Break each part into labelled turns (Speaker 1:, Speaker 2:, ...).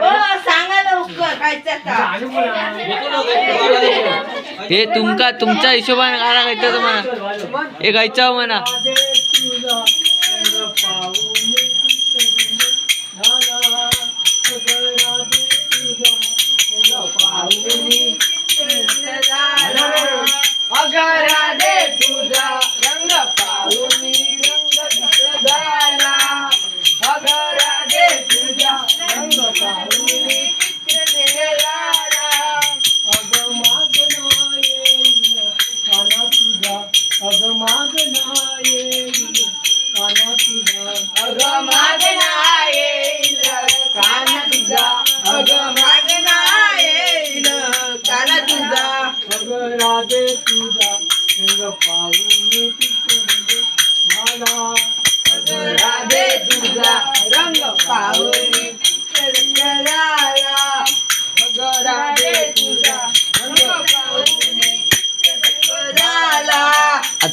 Speaker 1: हो
Speaker 2: सांगा लवकर खायचं का
Speaker 1: हे तुमका तुमच्या हिशोबाने गाणं गायचं तुम्हाला हे गायचं म्हणा.
Speaker 3: तुझा अग मागना येईल काना तुझा अग मागना येईल काना तुझा अग
Speaker 2: मागणा येईल काना तुझा
Speaker 3: अग राधे तुझा रंग पाहून मला अग राधे तुझा रंग पाहून अग राधे तुझा.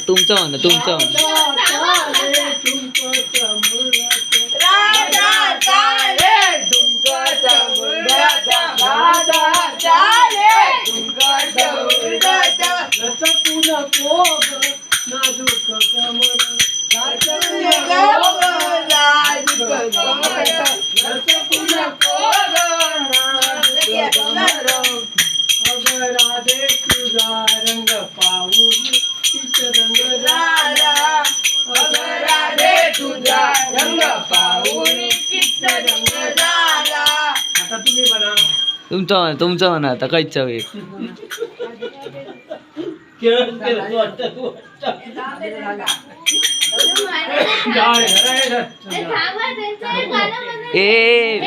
Speaker 1: तुमचं म्हणा तुमचं म्हणा तुमचं म्हणा तुमचं म्हणा आता काहीच वेळ
Speaker 3: जाय, रे, रे.
Speaker 1: ए